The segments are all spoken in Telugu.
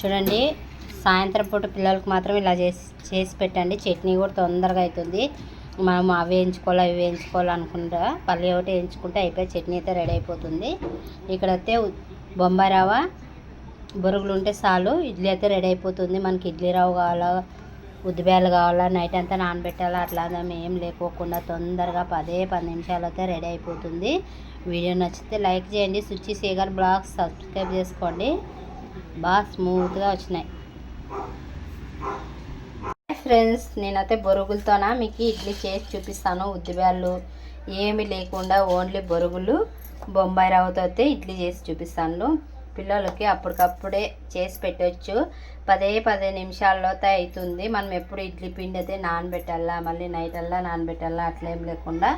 చూడండి సాయంత్రం పూట పిల్లలకు మాత్రం ఇలా చేసి చేసి పెట్టండి. చట్నీ కూడా తొందరగా అవుతుంది మనం అవి వేయించుకోవాలి అవి వేయించుకోవాలి అనుకుంటా. పల్లి ఒకటి వేయించుకుంటే అయిపోయి చట్నీ అయితే రెడీ అయిపోతుంది. ఇక్కడైతే బొంబాయి రవ్వ బొరుగులు ఉంటే చాలు. ఇడ్లీ అయితే రెడీ అయిపోతుంది. మనకి ఇడ్లీ రవ్వ కావాలా ఉద్దిబేలు కావాలా నైట్ అంతా నానబెట్టాలా అట్లా ఏం లేకోకుండా తొందరగా పదే పది నిమిషాలు అయితే రెడీ అయిపోతుంది. వీడియో నచ్చితే లైక్ చేయండి. సుచి సేగర్ బ్లాగ్స్ సబ్స్క్రైబ్ చేసుకోండి. బాగా స్మూత్గా వచ్చినాయి. ఫ్రెండ్స్ నేనైతే బొరుగులతోన మీకు ఇడ్లీ చేసి చూపిస్తాను. ఉద్దిబ్యాళ్ళు ఏమి లేకుండా ఓన్లీ బొరుగులు బొంబాయి రవ్వతో అయితే ఇడ్లీ చేసి చూపిస్తాను. పిల్లలకి అప్పటికప్పుడే చేసి పెట్టవచ్చు పదే పదే నిమిషాల్లో అవుతుంది మనం ఎప్పుడు ఇడ్లీ పిండి అయితే నానబెట్టాలా మళ్ళీ నైట్ అల్లా నానబెట్టాలా అట్లేం లేకుండా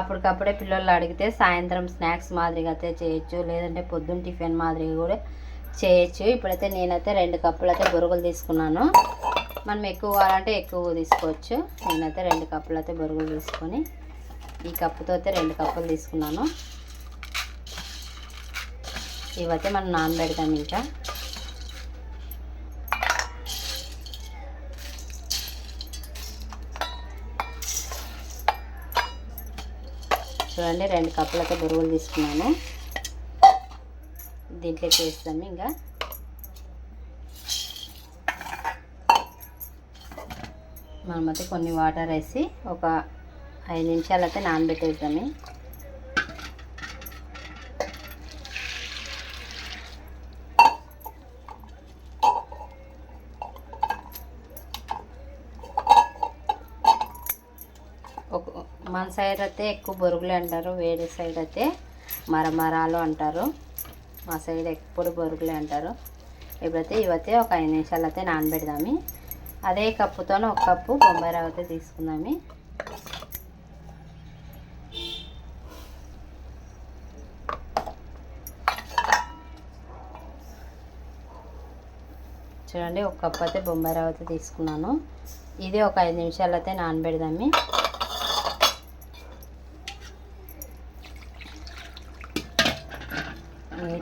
అప్పటికప్పుడే పిల్లలు అడిగితే సాయంత్రం స్నాక్స్ మాదిరిగా అయితే చేయొచ్చు. లేదంటే పొద్దున్న టిఫిన్ మాదిరిగా కూడా చేయొచ్చు. ఇప్పుడైతే నేనైతే రెండు కప్పులు అయితే బొరుగులు తీసుకున్నాను. మనం ఎక్కువ కావాలంటే ఎక్కువ తీసుకోవచ్చు. నేనైతే రెండు కప్పులు అయితే బొరుగులు తీసుకొని ఈ కప్పుతో అయితే రెండు కప్పులు తీసుకున్నాను. ఇవైతే మనం నానబెడతాం ఇంకా. చూడండి రెండు కప్పులతో బొరుగులు తీసుకున్నాను. దీంట్లోకి వేస్తాము ఇంకా. మనమైతే కొన్ని వాటర్ వేసి ఒక ఐదు నిమిషాలు అయితే నానబెట్టేద్దాము ఒక మన సైడ్ అయితే ఎక్కువ బొరుగులు అంటారు వేరే సైడ్ అయితే మరమరాలు అంటారు. మా సైడ్ ఎప్పుడు బొరుగులే అంటారు. ఇప్పుడైతే ఇవైతే ఒక ఐదు నిమిషాలు అయితే నానబెడదాము. అదే కప్పుతో ఒక కప్పు బొంబాయి రవ్వ అయితే తీసుకుందాము. చూడండి ఒక కప్పు అయితే బొంబాయి రవ్వ అయితే తీసుకున్నాను. ఇది ఒక ఐదు నిమిషాలు అయితే నానబెడదాము.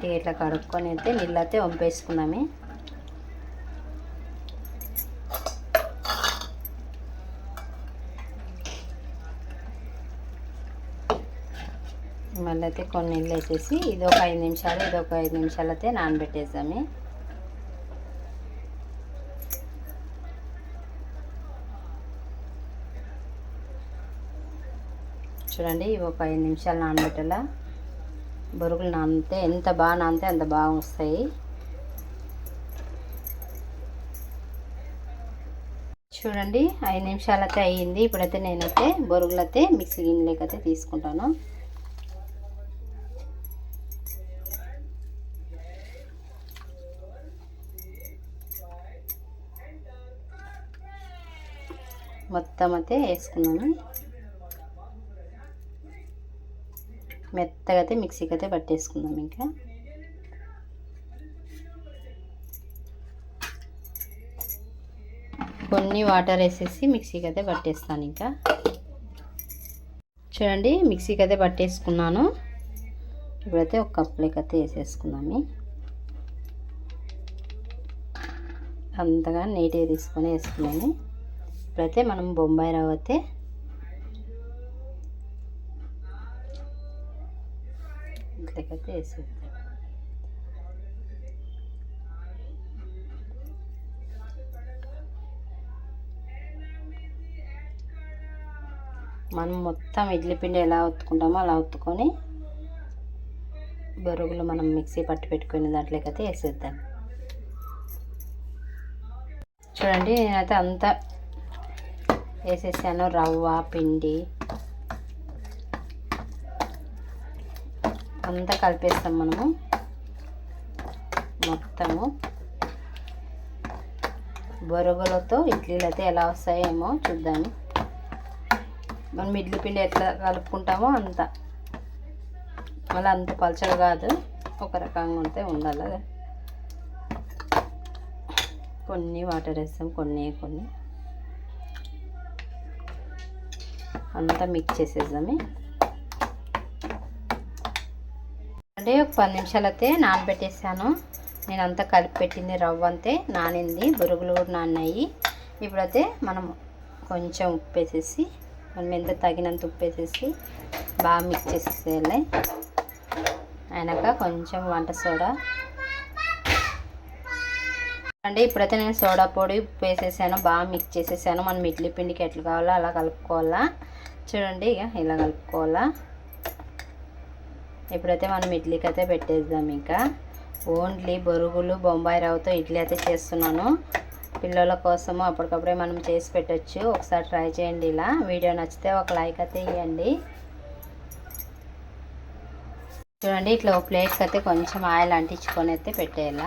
నీట్గా ఇట్లా కడుక్కొని అయితే నీళ్ళు అయితే వంపేసుకున్నాము మళ్ళీ అయితే కొన్ని నీళ్ళు వేసేసి ఇది ఒక ఐదు నిమిషాలు ఇది ఒక ఐదు నిమిషాలు అయితే నానబెట్టేసాము చూడండి ఇవి ఒక ఐదు నిమిషాలు నానబెట్టాలా? బొరుగులు నానితే ఎంత బాగా నానితే అంత బాగా వస్తాయి. చూడండి ఐదు నిమిషాలు అయితే అయ్యింది. ఇప్పుడైతే నేనైతే బొరుగులు అయితే మిక్సీ గిన్నెలకైతే అయితే తీసుకుంటాను. మొత్తం అయితే వేసుకున్నాను. మెత్తగా అయితే మిక్సీకి అయితే పట్టేసుకుందాం ఇంకా. కొన్ని వాటర్ వేసేసి మిక్సీకి అయితే పట్టేస్తాను ఇంకా. చూడండి మిక్సీకి అయితే పట్టేసుకున్నాను. ఇప్పుడైతే ఒక కప్పులోకి అయితే వేసేసుకుందాము. అంతగా నీట్గా తీసుకొని వేసుకున్నాను. ఇప్పుడైతే మనం బొంబాయి రవ్వ అయితే ఇంట్లోకైతే వేసేద్దాం మనం మొత్తం ఇడ్లీ పిండి ఎలా ఒత్తుకుంటామో అలా ఒత్తుకొని బొరుగులు మనం మిక్సీ పట్టి పెట్టుకుని దాంట్లోకైతే వేసేద్దాం. చూడండి నేనైతే అంతా వేసేసాను రవ్వ పిండి. అంతా కలిపేస్తాం మనము. మొత్తము. బొరుగులతో ఇడ్లీలు అయితే ఎలా వస్తాయేమో చూద్దాము మనం ఇడ్లీ పిండి ఎట్లా కలుపుకుంటామో అంత. మళ్ళీ అంత పలచగా కాదు. ఒక రకంగా ఉంటే ఉండాలి కొన్ని వాటర్ వేస్తాం కొన్ని కొన్ని. అంతా మిక్స్ చేసేద్దామే. అంటే ఒక పది నిమిషాలు అయితే నానబెట్టేసాను. నేను అంతా కలిపి పెట్టింది రవ్వ అంతే నానింది బొరుగులు కూడా నాన్నాయి. ఇప్పుడైతే మనం కొంచెం ఉప్పు వేసేసి మనం ఎంత తగినంత ఉప్పు వేసేసి బాగా మిక్స్ చేసేసేయాలి. అయినాక కొంచెం వంట సోడా. అంటే ఇప్పుడైతే నేను సోడా పొడి ఉప్పు వేసేసాను బాగా మిక్స్ చేసేసాను. మనం ఇడ్లీ పిండికి ఎట్లా కావాలో అలా కలుపుకోవాలా. చూడండి ఇక ఇలా కలుపుకోవాలా. ఇప్పుడైతే మనం ఇడ్లీకి అయితే పెట్టేద్దాం ఇంకా. ఓన్లీ బొరుగులు బొంబాయి రవ్వతో ఇడ్లీ అయితే చేస్తున్నాను. పిల్లల కోసము అప్పటికప్పుడే మనం చేసి పెట్టచ్చు. ఒకసారి ట్రై చేయండి ఇలా. వీడియో నచ్చితే ఒక లైక్ అయితే ఇవ్వండి చూడండి ఇట్లా ఒక ప్లేట్కి అయితే కొంచెం ఆయిల్ అంటించుకొని అయితే పెట్టేలా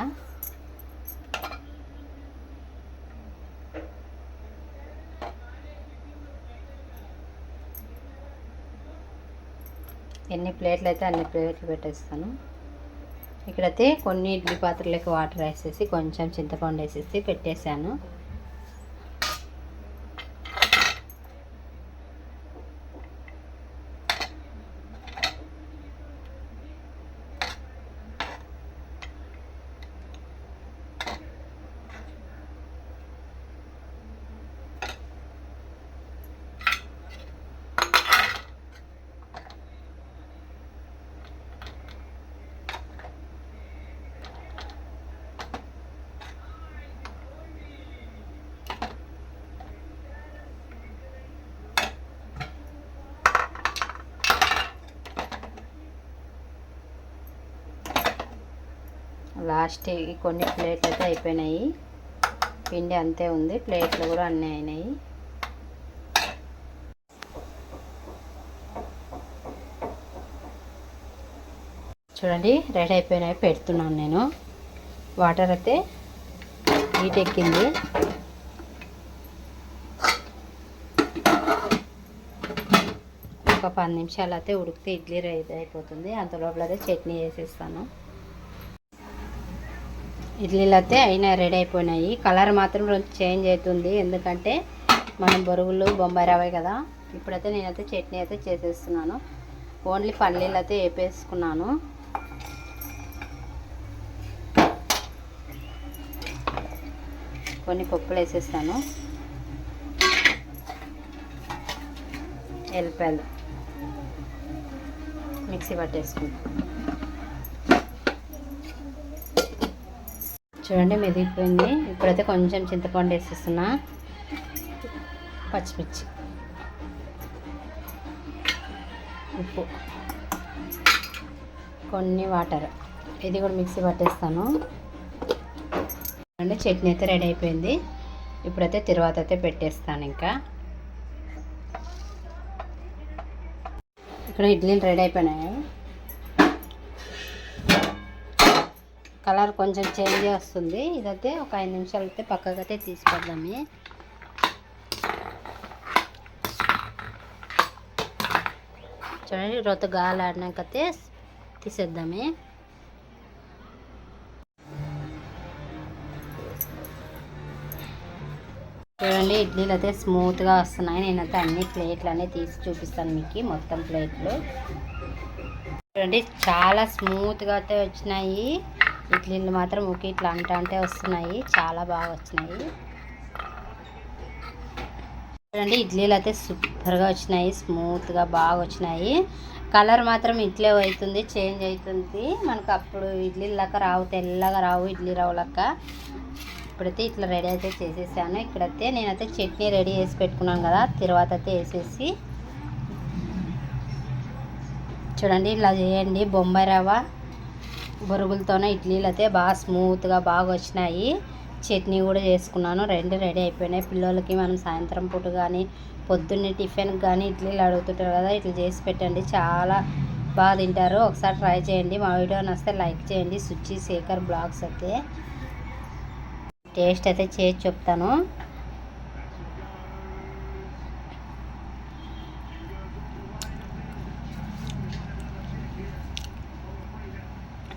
ఎన్ని ప్లేట్లు అయితే అన్ని ప్లేట్లు పెట్టేస్తాను. ఇక్కడైతే కొన్ని ఇడ్లీ పాత్రలకి వాటర్ వేసేసి కొంచెం చింతపండు వేసేసి పెట్టేశాను. లాస్ట్ కొన్ని ప్లేట్లు అయితే అయిపోయినాయి. పిండి అంతే ఉంది. ప్లేట్లు కూడా అన్నీ అయినాయి. చూడండి రెడీ అయిపోయినాయి. పెడుతున్నాను నేను. వాటర్ అయితే హీట్ ఎక్కింది. ఒక పది నిమిషాలు అయితే ఉడికితే ఇడ్లీ రెడీ అయిపోతుంది. అంత లోపల అయితే చట్నీ వేసేస్తాను ఇడ్లీలు అయితే అయినా రెడీ అయిపోయినాయి. కలర్ మాత్రం చేంజ్ అవుతుంది. ఎందుకంటే మనం బొరుగులు బొంబాయి రవ్వ కదా. ఇప్పుడైతే నేనైతే చట్నీ అయితే చేసేస్తున్నాను. ఓన్లీ పల్లీలు అయితే వేపేసుకున్నాను. కొన్ని పప్పులు వేసేస్తాను. ఎల్లిపాయలు. మిక్సీ పట్టేసుకుంటాను చూడండి మెదిగిపోయింది ఇప్పుడైతే కొంచెం చింతపండు వేసేస్తున్నా. పచ్చిమిర్చి. ఉప్పు. కొన్ని వాటర్. ఇది కూడా మిక్సీ పట్టేస్తాను. అంటే చట్నీ అయితే రెడీ అయిపోయింది. ఇప్పుడైతే తర్వాత అయితే పెట్టేస్తాను ఇంకా. ఇక్కడ ఇడ్లీలు రెడీ అయిపోయినాయి. కలర్ కొంచెం చేంజ్ వస్తుంది ఇదైతే ఒక ఐదు నిమిషాలు అయితే పక్కకైతే తీసుకొద్దాము. చూడండి రొత్త గాలి ఆడినాకైతే చూడండి ఇడ్లీలు అయితే స్మూత్గా వస్తున్నాయి. నేనైతే అన్ని ప్లేట్లు తీసి చూపిస్తాను మీకు మొత్తం ప్లేట్లు. చూడండి చాలా స్మూత్గా అయితే వచ్చినాయి. ఇడ్లీలు మాత్రం ఒక ఇట్లా అంట అంటే వస్తున్నాయి. చాలా బాగా వచ్చినాయి. చూడండి ఇడ్లీలు అయితే సూపర్గా వచ్చినాయి. స్మూత్గా బాగా వచ్చినాయి. కలర్ మాత్రం ఇట్లే అవుతుంది చేంజ్ అవుతుంది. మనకు అప్పుడు ఇడ్లీ లెక్క రావు తెల్లగా రావు ఇడ్లీ రావు లెక్క. ఇప్పుడైతే ఇట్లా రెడీ అయితే చేసేసాను. ఇక్కడైతే నేనైతే చట్నీ రెడీ చేసి పెట్టుకున్నాను కదా తర్వాత అయితే వేసేసి. చూడండి ఇలా చేయండి. బొంబాయి రవ్వ. బొరుగులతోనే ఇడ్లీలు అయితే బాగా స్మూత్గా బాగా వచ్చినాయి. చట్నీ కూడా చేసుకున్నాను. రెండు రెడీ అయిపోయినాయి. పిల్లలకి మనం సాయంత్రం పూట కానీ పొద్దున్నే టిఫిన్కి కానీ ఇడ్లీలు అడుగుతుంటారు కదా ఇట్లా చేసి పెట్టండి. చాలా బాగా తింటారు. ఒకసారి ట్రై చేయండి. మా వీడియో నస్తే లైక్ చేయండి. సుచి శేఖర్ బ్లాగ్స్ అయితే. టేస్ట్ అయితే చేసి చెప్తాను.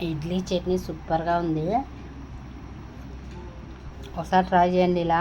ఇడ్లీ చట్నీ సూపర్గా ఉంది. ఒకసారి ట్రై చేయండి ఇలా.